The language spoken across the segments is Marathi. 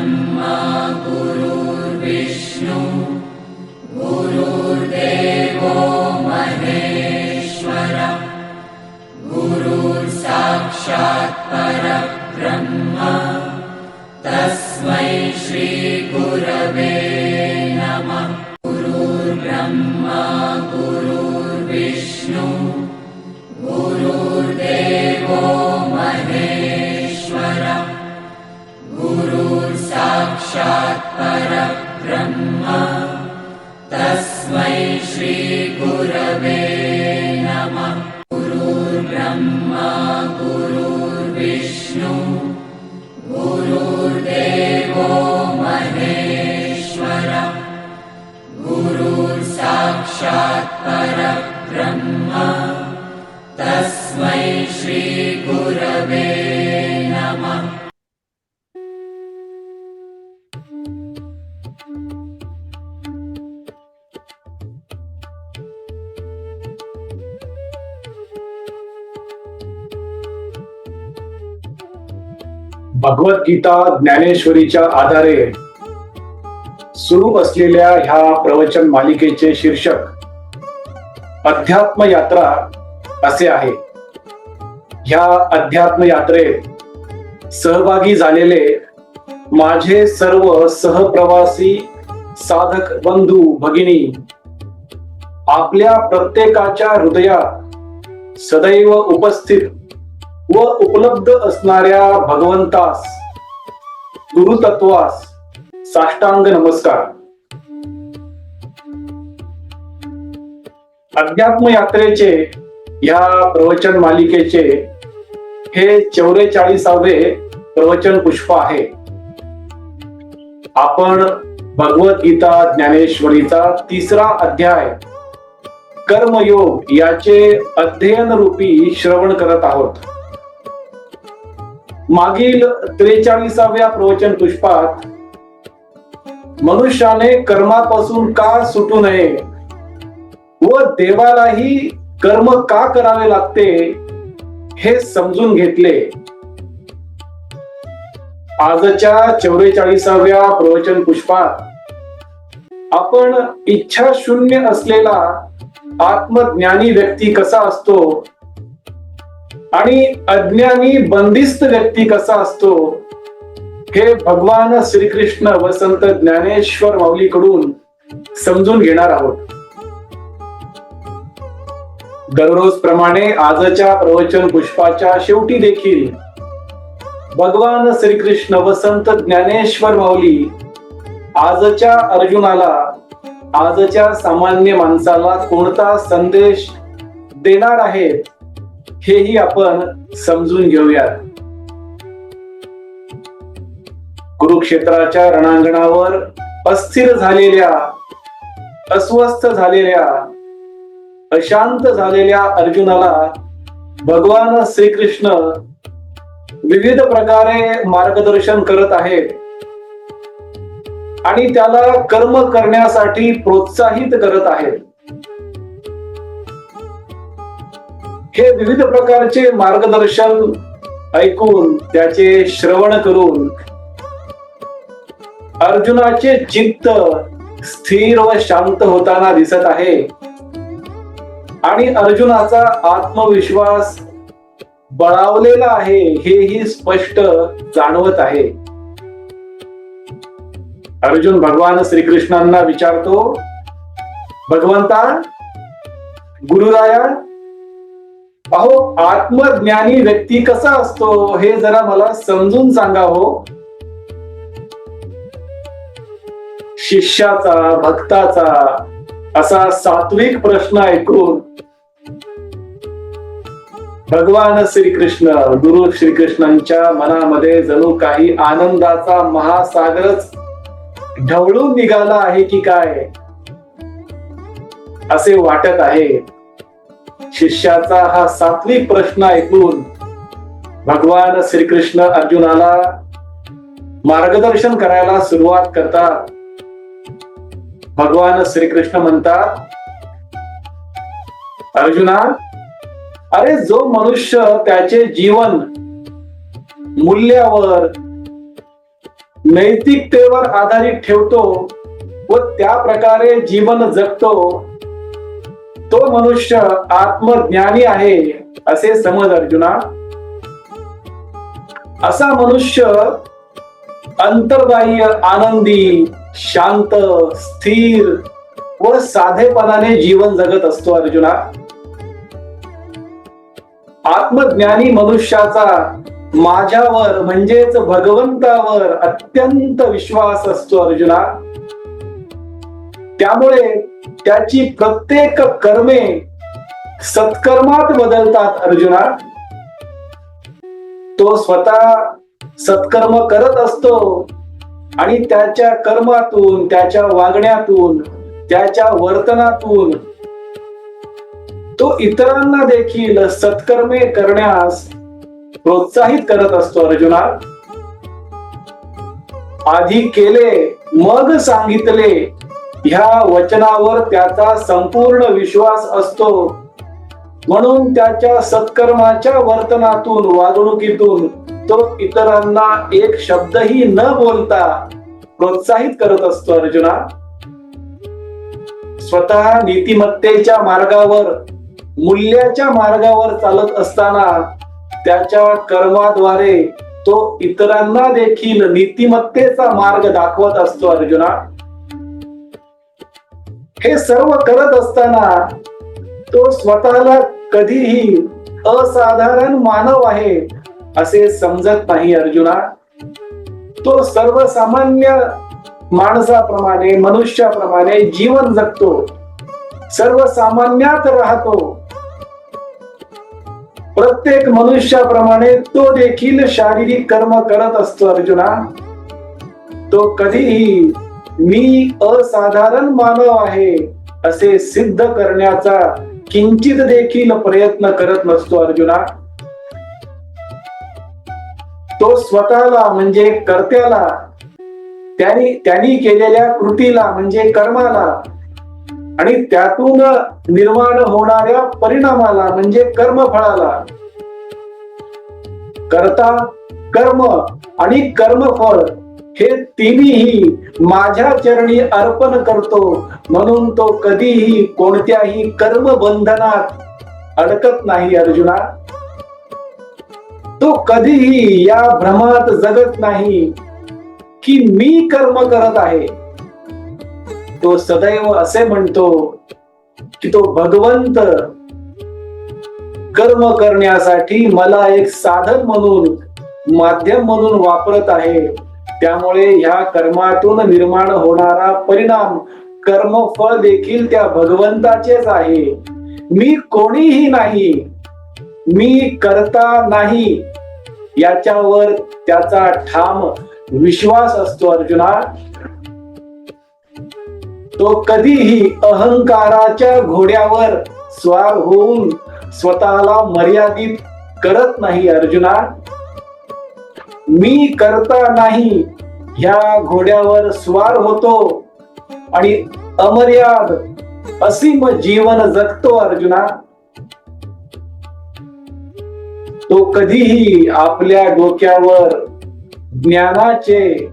ब्रह्मा गुरुर्विष्णु गुरुर्देवो गुरुर्साक्षात् परब्रह्म तस्मै श्रीगुरवे नमः। गुरुर्ब्रह्मा गुरुर्विष्णु गुरुर्देवो भगवद्गीता ज्ञानेश्वरीच्या आधारे सुरू असलेल्या ह्या प्रवचन मालिकेचे शीर्षक अध्यात्म यात्रा असे आहे. ह्या अध्यात्म यात्रेत सहभागी झालेले माझे सर्व सहप्रवासी साधक बंधू भगिनी आपल्या प्रत्येकाच्या हृदयात सदैव उपस्थित व उपलब्ध असणाऱ्या भगवंतास गुरुतत्वास साष्टांग नमस्कार. अध्यात्म यात्रेचे या प्रवचन मालिकेचे हे चौवेचाळीसावे प्रवचन पुष्प आहे. आपण भगवद्गीता ज्ञानेश्वरीचा तिसरा अध्याय कर्मयोग याचे अध्ययन रूपी श्रवण करत आहोत. मागील त्रेचाळीसाव्या प्रवचन पुष्पात मनुष्याने कर्मापासून का सुटू नये व देवालाही कर्म का करावे लागते हे समजून घेतले. आजच्या चौवेचाळीसाव्या प्रवचन पुष्पात आपण इच्छा शून्य असलेला आत्मज्ञानी व्यक्ती कसा असतो? आणि अज्ञानी बंदिस्त व्यक्ती कसा असतो? हे भगवान श्रीकृष्ण वसंत ज्ञानेश्वर माऊलीकडून समजून घेणार आहोत. दररोज प्रमाणे आजच्या प्रवचन पुष्पाच्या शेवटी देखील भगवान श्रीकृष्ण वसंत ज्ञानेश्वर माऊली आजच्या अर्जुनाला आजच्या सामान्य माणसाला कोणता संदेश देणार आहेत? हेही आपण समजून घेऊयात. कुरुक्षेत्राच्या रणांगणावर अस्थिर झालेल्या अस्वस्थ झालेल्या अशांत झालेल्या अर्जुनाला भगवान श्रीकृष्ण विविध प्रकारे मार्गदर्शन करत आहेत. आणि त्याला कर्म करण्यासाठी प्रोत्साहित करत आहेत. हे विविध प्रकारचे मार्गदर्शन ऐकून त्याचे श्रवण करून अर्जुनाचे चित्त स्थिर व शांत होताना दिसत आहे. आणि अर्जुनाचा आत्मविश्वास बळावलेला आहे हेही स्पष्ट जाणवत आहे. अर्जुन भगवान श्रीकृष्णांना विचारतो भगवंता गुरुराया भाऊ आत्मज्ञानी व्यक्ती कसा असतो हे जरा मला समजून सांगा हो. शिष्याचा भक्ताचा असा सात्विक प्रश्न ऐकून भगवान श्रीकृष्ण गुरु श्रीकृष्णांच्या मनामध्ये जणू काही आनंदाचा महासागरच ढवळून निघाला आहे की काय? असे वाटत आहे. शिष्याचा हा सात्विक प्रश्न ऐकून भगवान श्रीकृष्ण अर्जुनाला मार्गदर्शन करायला सुरुवात करतात. भगवान श्रीकृष्ण म्हणतात अर्जुना अरे जो मनुष्य त्याचे जीवन मूल्यावर नैतिकतेवर आधारित ठेवतो व त्या प्रकारे जीवन जगतो तो मनुष्य आत्मज्ञानी आहे असे समज अर्जुना. असा मनुष्य अंतर्बाह्य आनंदी शांत स्थिर व साधेपणाने जीवन जगत असतो अर्जुना. आत्मज्ञानी मनुष्याचा माझ्यावर म्हणजेच भगवंतावर अत्यंत विश्वास असतो अर्जुना. त्यामुळे त्याची प्रत्येक कर्मे सत्कर्मात बदलतात अर्जुना. तो स्वतः सत्कर्म करत असतो आणि त्याच्या कर्मातून त्याच्या वागण्यातून त्याच्या वर्तनातून तो इतरांना देखील सत्कर्मे करण्यास प्रोत्साहित करत असतो अर्जुना. आधी केले मग सांगितले ह्या वचनावर त्याचा संपूर्ण विश्वास असतो. म्हणून त्याच्या सत्कर्माच्या वर्तनातून वागणुकीतून तो इतरांना एक शब्दही न बोलता प्रोत्साहित करत असतो अर्जुना. स्वतः नीतिमत्तेच्या मार्गावर मूल्याच्या मार्गावर चालत असताना त्याच्या कर्माद्वारे तो इतरांना देखील नीतिमत्तेचा मार्ग दाखवत असतो अर्जुना. हे सर्व करत असताना तो स्वतःला कधीही असाधारण मानव आहे असे समजत नाही अर्जुना. तो सर्वसामान्य माणसाप्रमाणे मनुष्याप्रमाणे जीवन जगतो. सर्वसामान्यात राहतो. प्रत्येक मनुष्याप्रमाणे तो देखील शारीरिक कर्म करत असतो अर्जुना. तो कधीही मी असाधारण मानव आहे असे सिद्ध करण्याचा किंचित देखील प्रयत्न करत नसतो अर्जुना. तो स्वतःला म्हणजे कर्त्याला त्यांनी त्यांनी केलेल्या कृतीला म्हणजे कर्माला आणि त्यातून निर्माण होणाऱ्या परिणामाला म्हणजे कर्मफळाला. करता कर्म आणि कर्मफळ हे तिन्ही माझ्या चरणी अर्पण करतो. म्हणून तो कधीही कोणत्याही कर्म बंधनात अडकत नाही अर्जुना. तो कधीही या भ्रमात जगत नाही की मी कर्म करत आहे. तो सदैव असे म्हणतो की तो भगवंत कर्म करण्यासाठी मला एक साधन म्हणून माध्यम म्हणून वापरत आहे. त्यामुळे ह्या कर्मातून निर्माण होणारा परिणाम कर्मफळ देखील त्या भगवंताचेच आहे. मी कोणीही नाही मी करता नाही याच्यावर त्याचा ठाम विश्वास असतो अर्जुना. तो कधीही अहंकाराच्या घोड्यावर स्वार होऊन स्वतःला मर्यादित करत नाही अर्जुना. मी करता नाही ह्या घोड्यावर स्वार होतो. आणि अमर्याद असीम जीवन जगतो अर्जुना. तो कधीही आपल्या डोक्यावर ज्ञानाचे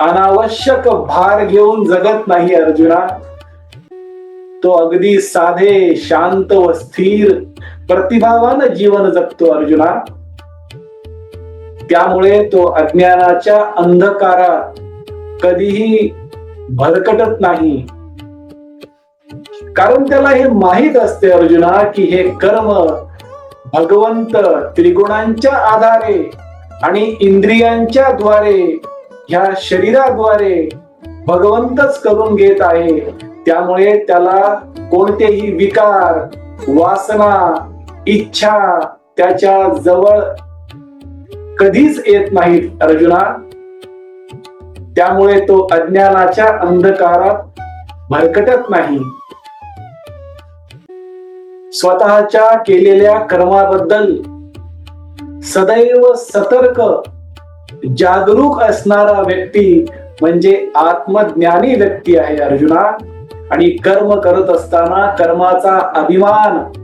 अनावश्यक भार घेऊन जगत नाही अर्जुना. तो अगदी साधे शांत व स्थिर प्रतिभावान जीवन जगतो अर्जुना. त्यामुळे तो अज्ञानाच्या अंधकारात कधीही भरकटत नाही. कारण त्याला हे माहीत असते अर्जुना की हे कर्म भगवंत त्रिगुणांच्या आधारे आणि इंद्रियांच्या द्वारे ह्या शरीराद्वारे भगवंतच करून घेत आहे. त्यामुळे त्याला कोणतेही विकार वासना इच्छा त्याच्याजवळ कधीच येत नाहीत अर्जुना. त्यामुळे तो अज्ञानाच्या अंधकारात भरकटत नाही. स्वतःच्या केलेल्या कर्माबद्दल सदैव सतर्क जागरूक असणारा व्यक्ती म्हणजे आत्मज्ञानी व्यक्ती आहे अर्जुना. आणि कर्म करत असताना कर्माचा अभिमान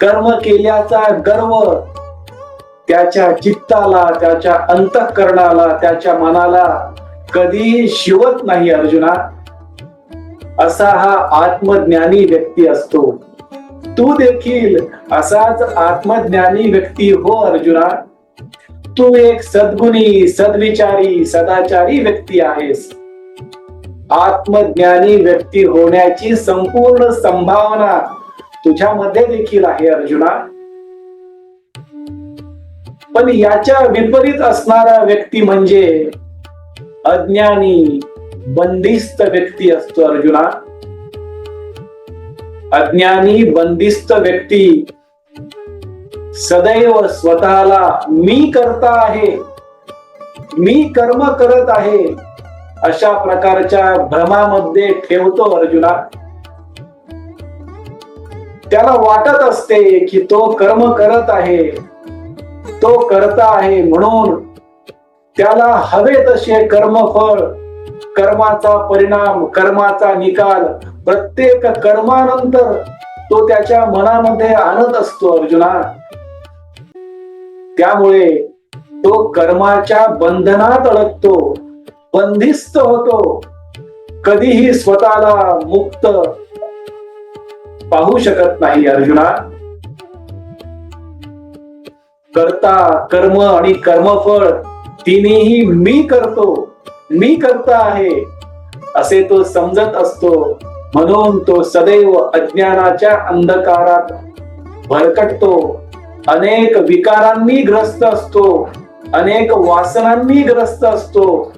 कर्म केल्याचा गर्व त्याच्या चित्ताला त्याच्या अंतःकरणाला त्याच्या मनाला कधी शिवत नाही अर्जुना. असा हा आत्मज्ञानी व्यक्ती असतो. तू देखील असाच आत्मज्ञानी व्यक्ती हो अर्जुना. तू एक सद्गुणी सद्विचारी सदाचारी व्यक्ती आहेस. आत्मज्ञानी व्यक्ती होण्याची संपूर्ण संभावना तुझ्यामध्ये देखील आहे अर्जुना. पण याच्या विपरीत असणारा व्यक्ती म्हणजे अज्ञानी बंदिस्त व्यक्ती असतो अर्जुना. अज्ञानी बंदिस्त व्यक्ती सदैव स्वतःला मी करता आहे मी कर्म करत आहे अशा प्रकारच्या भ्रमामध्ये ठेवतो अर्जुना. त्याला वाटत असते की तो कर्म करत आहे तो करता आहे म्हणून त्याला हवे तसे कर्मफळ कर्माचा परिणाम कर्माचा निकाल प्रत्येक कर्मानंतर तो त्याच्या मनामध्ये आणत असतो अर्जुना. त्यामुळे तो कर्माच्या बंधनात अडकतो बंदिस्त होतो कधीही स्वतःला मुक्त पाहू शकत नाही अर्जुना. करता कर्म आणि कर्मफळ तिन्ही मी करतो मी करता आहे. असे तो समजत असतो. म्हणून तो सदैव अज्ञानाच्या अंधकारात भरकटतो. अनेक विकारांनी ग्रस्त असतो. अनेक वासनांनी ग्रस्त असतो.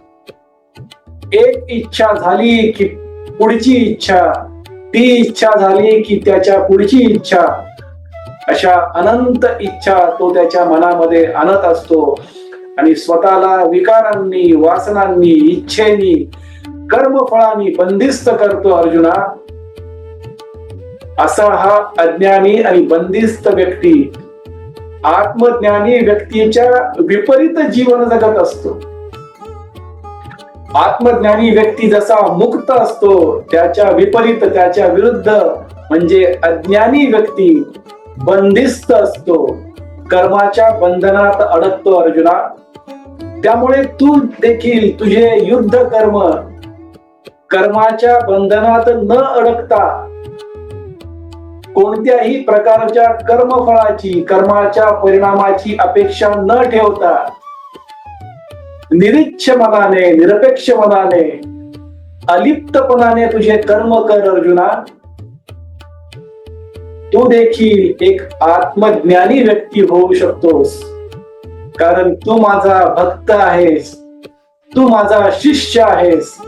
एक इच्छा झाली की पुढची इच्छा ती इच्छा झाली की त्याच्या पुढची इच्छा. अशा अनंत इच्छा तो त्याच्या मनामध्ये आणत असतो. आणि स्वतःला विकारांनी वासनांनी इच्छेनी कर्मफळांनी बंदिस्त करतो अर्जुना. असा हा अज्ञानी आणि बंदिस्त व्यक्ती आत्मज्ञानी व्यक्तीच्या विपरीत जीवन जगत असतो. आत्मज्ञानी व्यक्ती जसा मुक्त असतो त्याच्या विपरीत त्याच्या विरुद्ध म्हणजे अज्ञानी व्यक्ती बंदिस्त असतो. कर्माच्या बंधनात अडकतो अर्जुना. त्यामुळे तू देखील तुझे युद्ध कर्म कर्माच्या बंधनात न अडकता कोणत्याही प्रकारच्या कर्मफळाची कर्माच्या परिणामाची अपेक्षा न ठेवता निरीच्छ मनाने निरपेक्ष मनाने अलिप्तपणाने तुझे कर्म कर अर्जुना. तू देखील एक आत्मज्ञानी व्यक्ती होऊ शकतोस. कारण तू माझा भक्त आहेस. तू माझा शिष्य आहेस.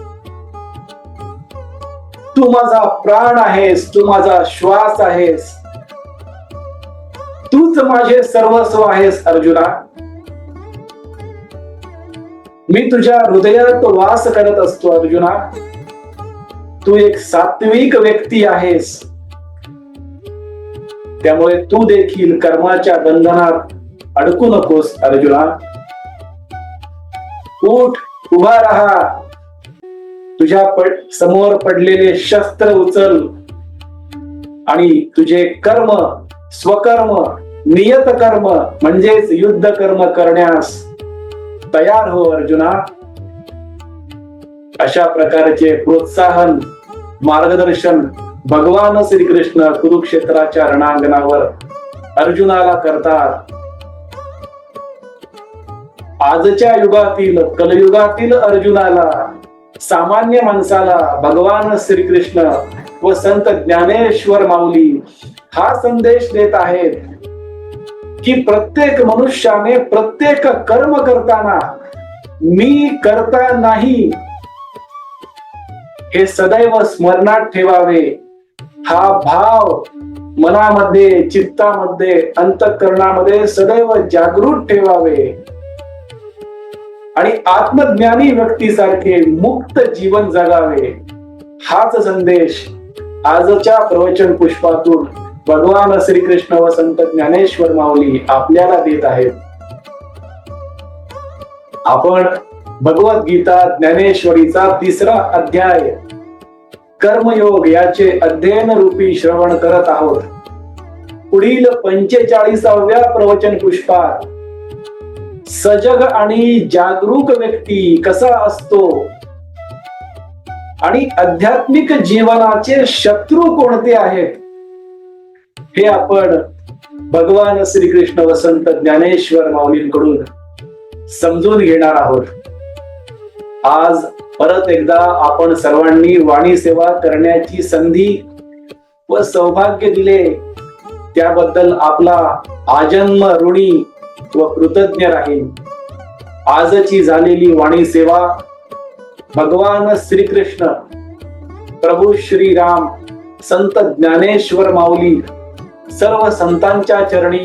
तू माझा प्राण आहेस. तू माझा श्वास आहेस. तूच माझे सर्वस्व आहेस अर्जुना. मी तुझ्या हृदयात वास करत असतो अर्जुना. तू एक सात्विक व्यक्ती आहेस. त्यामुळे तू देखील कर्माच्या बंधनात अडकू नकोस अर्जुना. उठ उभा राहा. तुझ्या पड समोर पडलेले शस्त्र उचल. आणि तुझे कर्म स्वकर्म नियत कर्म म्हणजेच युद्ध कर्म करण्यास तयार हो अर्जुना. अशा प्रकारचे प्रोत्साहन मार्गदर्शन भगवान श्रीकृष्ण कुरुक्षेत्राच्या रणांगणावर अर्जुनाला करतात. आजच्या युगातील कलयुगातील अर्जुनाला सामान्य माणसाला भगवान श्रीकृष्ण व संत ज्ञानेश्वर माऊली हा संदेश देत आहेत की प्रत्येक मनुष्याने प्रत्येक कर्म करताना मी करता नाही. हे सदैव स्मरणात ठेवावे. हा भाव मनामध्ये चित्तामध्ये अंतकरणामध्ये सदैव जागृत ठेवावे. आणि आत्मज्ञानी व्यक्तीसारखे मुक्त जीवन जगावे. हाच संदेश आजच्या प्रवचन पुष्पातून भगवान श्रीकृष्ण व संत ज्ञानेश्वर माऊली आपल्याला देत आहेत. आपण भगवद्गीता ज्ञानेश्वरीचा तिसरा अध्याय कर्मयोग याचे अध्ययन रूपी श्रवण करत आहोत. पुढील पंचेचाळीसाव्या प्रवचन पुष्पात सजग आणि जागरूक व्यक्ती कसा असतो? आणि आध्यात्मिक जीवनाचे शत्रू कोणते आहेत? हे आपण भगवान श्रीकृष्ण वसंत ज्ञानेश्वर माऊलींकडून समजून घेणार आहोत. आज परत एकदा आपण सर्वांनी वाणी सेवा करण्याची संधी व सौभाग्य दिले. त्याबद्दल आपला आजन्म ऋणी व कृतज्ञ राहील. आजची झालेली वाणी सेवा भगवान श्रीकृष्ण प्रभू श्रीराम संत ज्ञानेश्वर माऊली सर्व संतांच्या चरणी